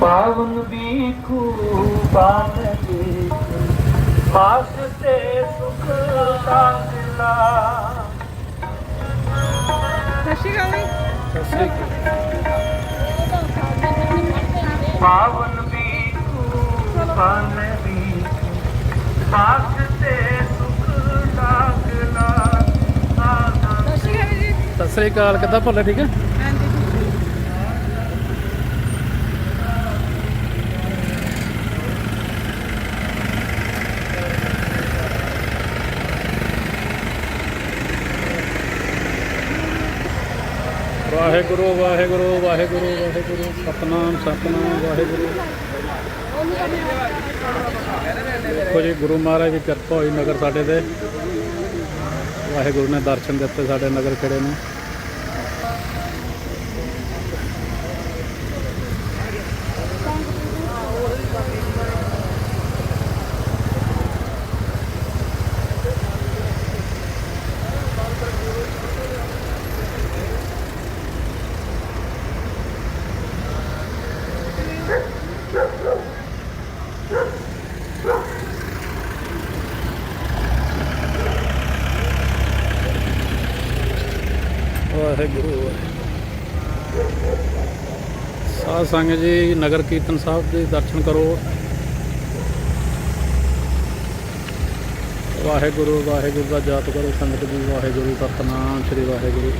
ਪਾਵਨ ਬੀਖੂ ਬਾਨ ਦੇ ਮਾਸ ਤੇ ਸੁਖ ਗਾਲੀ ਪਾਵਨ ਤੇ ਸੁਖ ਗਾਲੀ ਜੀ। ਸਤਿ ਸ੍ਰੀ ਅਕਾਲ ਕਿੱਦਾਂ ਭੱਲੇ ਠੀਕ ਹੈ? ਵਾਹਿਗੁਰੂ ਵਾਹਿਗੁਰੂ ਵਾਹਿਗੁਰੂ ਵਾਹਿਗੁਰੂ, ਸਤਨਾਮ ਸਤਨਾਮ, ਵਾਹਿਗੁਰੂ। ਦੇਖੋ ਜੀ, ਗੁਰੂ ਮਹਾਰਾਜ ਦੀ ਕਿਰਪਾ ਹੋਈ ਨਗਰ ਸਾਡੇ ਤੇ। ਵਾਹਿਗੁਰੂ ਨੇ ਦਰਸ਼ਨ ਦਿੱਤੇ ਸਾਡੇ ਨਗਰ ਖੇੜੇ ਨੂੰ। ਵਾਹਿਗੁਰੂ। ਸਾਧ ਸੰਗ ਜੀ, ਨਗਰ ਕੀਰਤਨ ਸਾਹਿਬ ਦੇ ਦਰਸ਼ਨ ਕਰੋ। ਵਾਹਿਗੁਰੂ ਵਾਹਿਗੁਰੂ ਦਾ ਜਾਪ ਕਰੋ, ਸੰਗਤ ਜੀ, ਵਾਹਿਗੁਰੂ ਸਤਨਾਮ ਸ੍ਰੀ ਵਾਹਿਗੁਰੂ।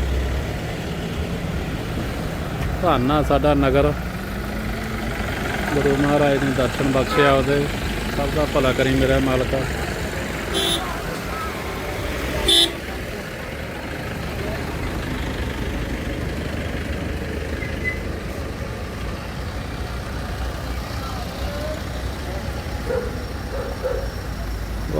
ਧੰਨਾ ਸਾਡਾ ਨਗਰ। ਗੁਰੂ ਮਹਾਰਾਜ ਨੇ ਦਰਸ਼ਨ ਬਖਸ਼ਿਆ ਉਹਦੇ। ਸਭ ਦਾ ਭਲਾ ਕਰੀ ਮੇਰਾ ਮਾਲਕਾ।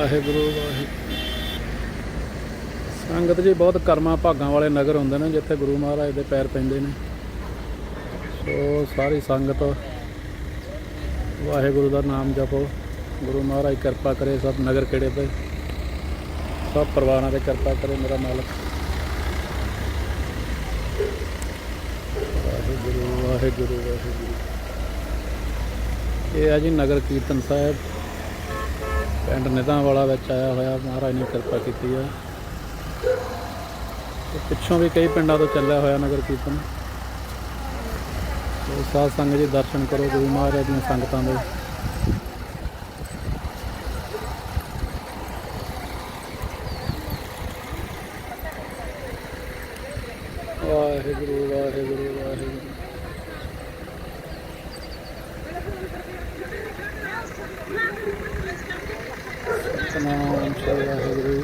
ਵਾਹਿਗੁਰੂ ਵਾਹਿਗੁਰੂ ਸੰਗਤ ਜੀ, ਬਹੁਤ ਕਰਮਾਂ ਭਾਗਾਂ ਵਾਲੇ ਨਗਰ ਹੁੰਦੇ ਨੇ ਜਿੱਥੇ ਗੁਰੂ ਮਹਾਰਾਜ ਦੇ ਪੈਰ ਪੈਂਦੇ ਨੇ। ਸੋ ਸਾਰੀ ਸੰਗਤ ਵਾਹਿਗੁਰੂ ਦਾ ਨਾਮ ਜਪੋ। ਗੁਰੂ ਮਹਾਰਾਜ ਕਿਰਪਾ ਕਰੇ, ਸਭ ਨਗਰ ਕਿਹੜੇ ਤੇ ਸਭ ਪਰਿਵਾਰਾਂ ਤੇ ਕਿਰਪਾ ਕਰੇ, ਮੇਰਾ ਮਾਲਕ। ਵਾਹਿਗੁਰੂ ਵਾਹਿਗੁਰੂ ਵਾਹਿਗੁਰੂ। ਇਹ ਹੈ ਜੀ ਨਗਰ ਕੀਰਤਨ ਸਾਹਿਬ। ਪਿੰਡ ਨਿਧਾਂ ਵਾਲਾ ਵਿੱਚ ਆਇਆ ਹੋਇਆ, ਮਹਾਰਾਜ ਨੇ ਕਿਰਪਾ ਕੀਤੀ ਹੈ ਪਿੱਛੋਂ ਵੀ ਕਈ ਪਿੰਡਾਂ ਤੋਂ ਚੱਲਿਆ ਹੋਇਆ ਨਗਰ ਕੀਰਤਨ। ਸੋ ਸਾਧ ਸੰਗਤ ਜੀ ਦਰਸ਼ਨ ਕਰੋ, ਗੁਰੂ ਮਹਾਰਾਜ ਦੀਆਂ ਸੰਗਤਾਂ ਦੇ ਵਾਹਿਗੁਰੂ ਵਾਹਿਗੁਰੂ ਵਾਹਿਗੁਰੂ ਸਤਨਾਮ ਸ੍ਰੀ ਵਾਹਿਗੁਰੂ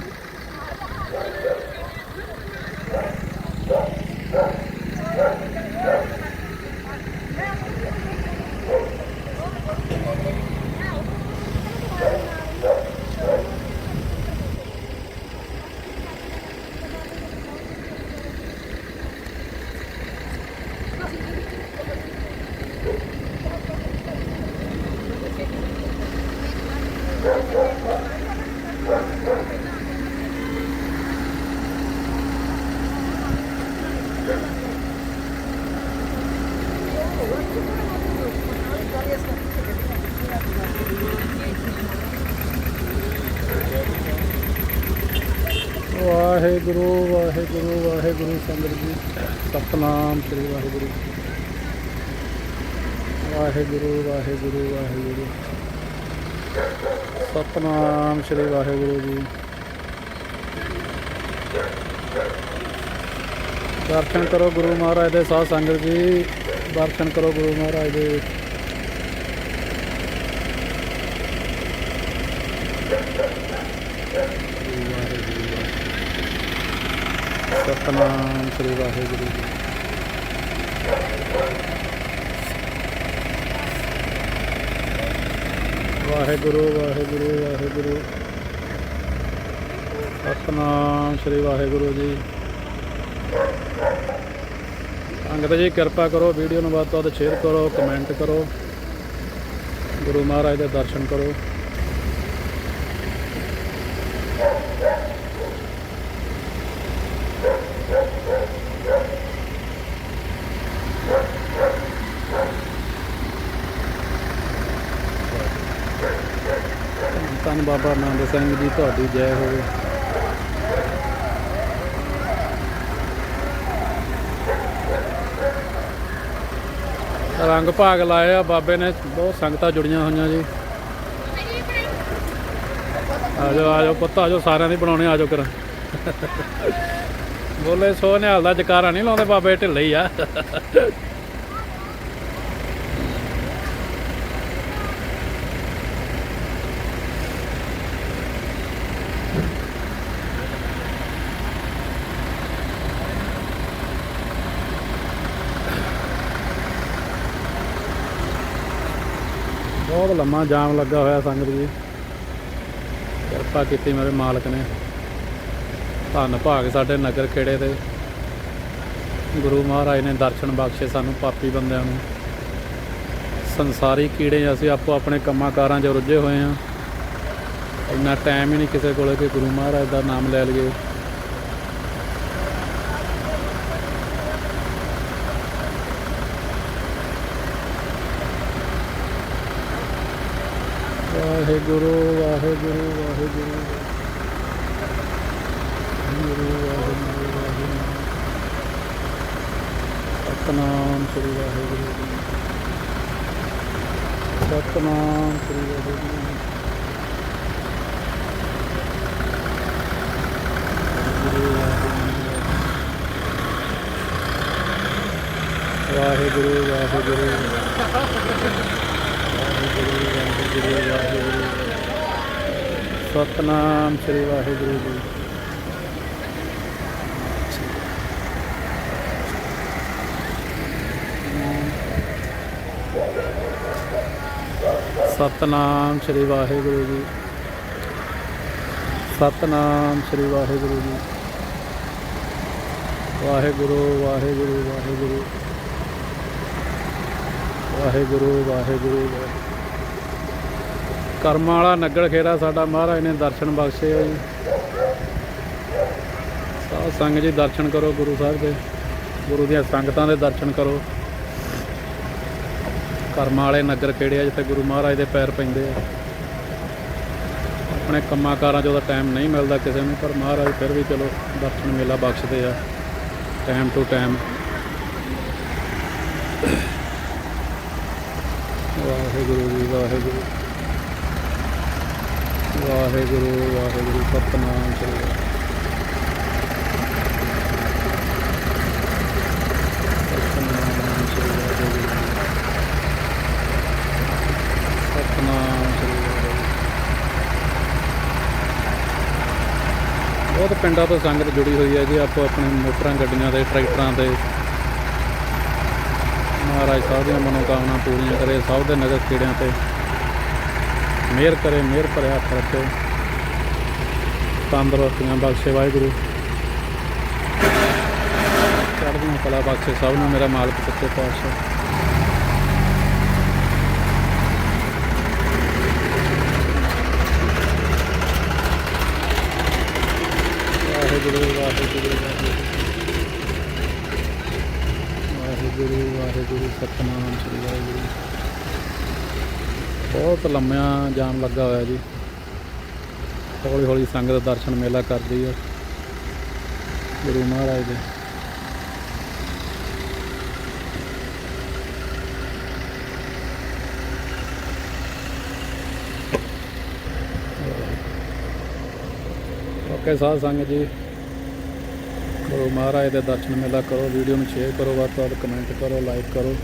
ਵਾਹਿਗੁਰੂ ਵਾਹਿਗੁਰੂ ਵਾਹਿਗੁਰੂ, ਸੰਗਤ ਜੀ, ਸਤਨਾਮ ਸ੍ਰੀ ਵਾਹਿਗੁਰੂ। ਵਾਹਿਗੁਰੂ ਵਾਹਿਗੁਰੂ ਵਾਹਿਗੁਰੂ। ਸਤਨਾਮ ਸ੍ਰੀ ਵਾਹਿਗੁਰੂ ਜੀ। ਦਰਸ਼ਨ ਕਰੋ ਗੁਰੂ ਮਹਾਰਾਜ ਦੇ ਸਾਧ ਸੰਗਤ ਜੀ। ਦਰਸ਼ਨ ਕਰੋ ਗੁਰੂ ਮਹਾਰਾਜ ਦੇ। ਸਤਨਾਮ ਸ੍ਰੀ ਵਾਹਿਗੁਰੂ ਜੀ। ਵਾਹਿਗੁਰੂ ਵਾਹਿਗੁਰੂ ਵਾਹਿਗੁਰੂ। ਸਤਨਾਮ ਸ੍ਰੀ ਵਾਹਿਗੁਰੂ ਜੀ। ਅੰਗਦ ਜੀ, ਕਿਰਪਾ ਕਰੋ, ਵੀਡੀਓ ਨੂੰ ਵੱਧ ਤੋਂ ਵੱਧ ਸ਼ੇਅਰ ਕਰੋ ਕਮੈਂਟ ਕਰੋ। ਗੁਰੂ ਮਹਾਰਾਜ ਦੇ ਦਰਸ਼ਨ ਕਰੋ। ਧੰਨ ਬਾਬਾ ਆਨੰਦ ਸਿੰਘ ਜੀ, ਤੁਹਾਡੀ ਜੈ ਹੋਵੇ। ਰੰਗ ਭਾਗ ਲਾਏ ਆ ਬਾਬੇ ਨੇ ਬਹੁਤ ਸੰਗਤਾਂ ਜੁੜੀਆਂ ਹੋਈਆਂ ਜੀ। ਆਜੋ ਆਜੋ ਪੁੱਤ ਆਜੋ ਸਾਰਿਆਂ ਦੀ ਬਣਾਉਣੇ ਆਜੋ ਕਰ ਬੋਲੇ ਸੋ ਨਿਹਾਲ ਦਾ ਜਕਾਰਾ ਨਹੀਂ ਲਾਉਂਦੇ ਬਾਬੇ, ਢਿੱਲੇ ਹੀ ਆ। ਬਹੁਤ ਲੰਮਾ ਜਾਮ ਲੱਗਾ ਹੋਇਆ ਸੰਗਤ ਜੀ। ਕਿਰਪਾ ਕੀਤੀ ਮੇਰੇ ਮਾਲਕ ਨੇ। ਧੰਨ ਭਾਗ ਸਾਡੇ ਨਗਰ ਖੇੜੇ ਦੇ। ਗੁਰੂ ਮਹਾਰਾਜ ਨੇ ਦਰਸ਼ਨ ਬਖਸ਼ੇ ਸਾਨੂੰ ਪਾਪੀ ਬੰਦਿਆਂ ਨੂੰ। ਸੰਸਾਰੀ ਕੀੜੇ ਅਸੀਂ ਆਪੋ ਆਪਣੇ ਕੰਮਾਂ ਕਾਰਾਂ 'ਚ ਰੁੱਝੇ ਹੋਏ ਆ। ਇੰਨਾ ਟਾਈਮ ਹੀ ਨਹੀਂ ਕਿਸੇ ਕੋਲੇ ਕਿ ਗੁਰੂ ਮਹਾਰਾਜ ਦਾ ਨਾਮ ਲੈ ਲਈਏ। ਵਾਹਿਗੁਰੂ ਵਾਹਿਗੁਰੂ ਵਾਹਿਗੁਰੂ। ਵਾਹਿਗੁਰੂ ਵਾਹਿਗੁਰੂ ਵਾਹਿਗੁਰੂ। ਸਤਨਾਮ ਸ੍ਰੀ ਵਾਹਿਗੁਰੂ ਜੀ ਸਤਨਾਮ ਸ੍ਰੀ ਵਾਹਿਗੁਰੂ ਜੀ ਵਾਹਿਗੁਰੂ ਵਾਹਿਗੁਰੂ ਵਾਹਿਗੁਰੂ। ਵਾਹਿਗੁਰੂ ਵਾਹਿਗੁਰੂ ਸਤਨਾਮ ਸ੍ਰੀ ਵਾਹਿਗੁਰੂ ਜੀ ਸਤਨਾਮ ਸ੍ਰੀ ਵਾਹਿਗੁਰੂ ਜੀ ਸਤਨਾਮ ਸ੍ਰੀ ਵਾਹਿਗੁਰੂ ਜੀ ਵਾਹਿਗੁਰੂ ਵਾਹਿਗੁਰੂ ਵਾਹਿਗੁਰੂ ਵਾਹਿਗੁਰੂ ਵਾਹਿਗੁਰੂ ਵਾਹਿਗੁਰੂ ਕਰਮਾਂ ਵਾਲਾ ਨਗਰ ਖੇੜਾ ਸਾਡਾ ਮਹਾਰਾਜ ਨੇ ਦਰਸ਼ਨ ਬਖਸ਼ੇ ਆ ਜੀ। ਸਾਧ ਸੰਗਤ ਜੀ ਦਰਸ਼ਨ ਕਰੋ ਗੁਰੂ ਸਾਹਿਬ ਦੇ। ਗੁਰੂ ਦੀਆਂ ਸੰਗਤਾਂ ਦੇ ਦਰਸ਼ਨ ਕਰੋ। ਕਰਮਾਂ ਵਾਲੇ ਨਗਰ ਖੇੜੇ ਆ ਜਿੱਥੇ ਗੁਰੂ ਮਹਾਰਾਜ ਦੇ ਪੈਰ ਪੈਂਦੇ ਆ। ਆਪਣੇ ਕੰਮਾਂ ਕਾਰਾਂ 'ਚ ਉਹਦਾ ਟਾਈਮ ਨਹੀਂ ਮਿਲਦਾ ਕਿਸੇ ਨੂੰ, ਪਰ ਮਹਾਰਾਜ ਫਿਰ ਵੀ ਚਲੋ ਦਰਸ਼ਨ ਮੇਲਾ ਬਖਸ਼ਦੇ ਆ। Time to time Waheguru ji, Waheguru. Waheguru Waheguru Satnam ਸ੍ਰੀ ਸਤਨਾਮ ਸ੍ਰੀ ਵਾਹਿਗੁਰੂ। ਸਤਨਾਮ ਸ੍ਰੀ ਵਾਹਿਗੁਰੂ। ਬਹੁਤ ਪਿੰਡਾਂ ਤੋਂ ਸੰਗਤ ਜੁੜੀ ਹੋਈ ਹੈ ਜੀ, ਆਪੋ ਆਪਣੇ ਮੋਟਰਾਂ ਗੱਡੀਆਂ 'ਤੇ, ਟਰੈਕਟਰਾਂ 'ਤੇ। ਮਹਾਰਾਜ ਸਾਹਿਬ ਦੀਆਂ ਮਨੋਕਾਮਨਾ ਪੂਰੀਆਂ ਕਰੇ, ਸਭ ਦੇ ਨਗਰ ਕੀੜਿਆਂ ਤੇ। ਮਿਹਰ ਕਰੇ ਮਿਹਰ ਭਰਿਆ ਹੱਥ ਰੱਖੇ ਤੰਦਰੁਸਤੀਆਂ ਬਖਸ਼ੇ ਵਾਹਿਗੁਰੂ ਚੜ੍ਹਦੀਆਂ ਕਲਾ ਬਖਸ਼ੇ ਸਭ ਨੂੰ ਮੇਰਾ ਮਾਲਕ ਸੱਚੇ ਪਾਤਸ਼ਾਹ ਵਾਹਿਗੁਰੂ ਵਾਹਿਗੁਰੂ ਵਾਹਿਗੁਰੂ ਵਾਹਿਗੁਰੂ ਵਾਹਿਗੁਰੂ ਸਤਨਾਮ ਸ੍ਰੀ ਵਾਹਿਗੁਰੂ ਬਹੁਤ ਲੰਮਾ ਜਾਮ ਲੱਗਾ ਹੋਇਆ ਜੀ। ਹੌਲੀ ਹੌਲੀ ਸੰਗਤ ਦਰਸ਼ਨ ਮੇਲਾ ਕਰਦੀ ਹੈ ਗੁਰੂ ਮਹਾਰਾਜ ਦੇ। ਓਕੇ ਸਾਧ ਸੰਗਤ ਜੀ, ਗੁਰੂ ਮਹਾਰਾਜ ਦੇ ਦਰਸ਼ਨ ਮੇਲਾ ਕਰੋ, ਵੀਡੀਓ ਨੂੰ ਸ਼ੇਅਰ ਕਰੋ, ਵੱਧ ਤੋਂ ਵੱਧ ਕਮੈਂਟ ਕਰੋ ਲਾਈਕ ਕਰੋ।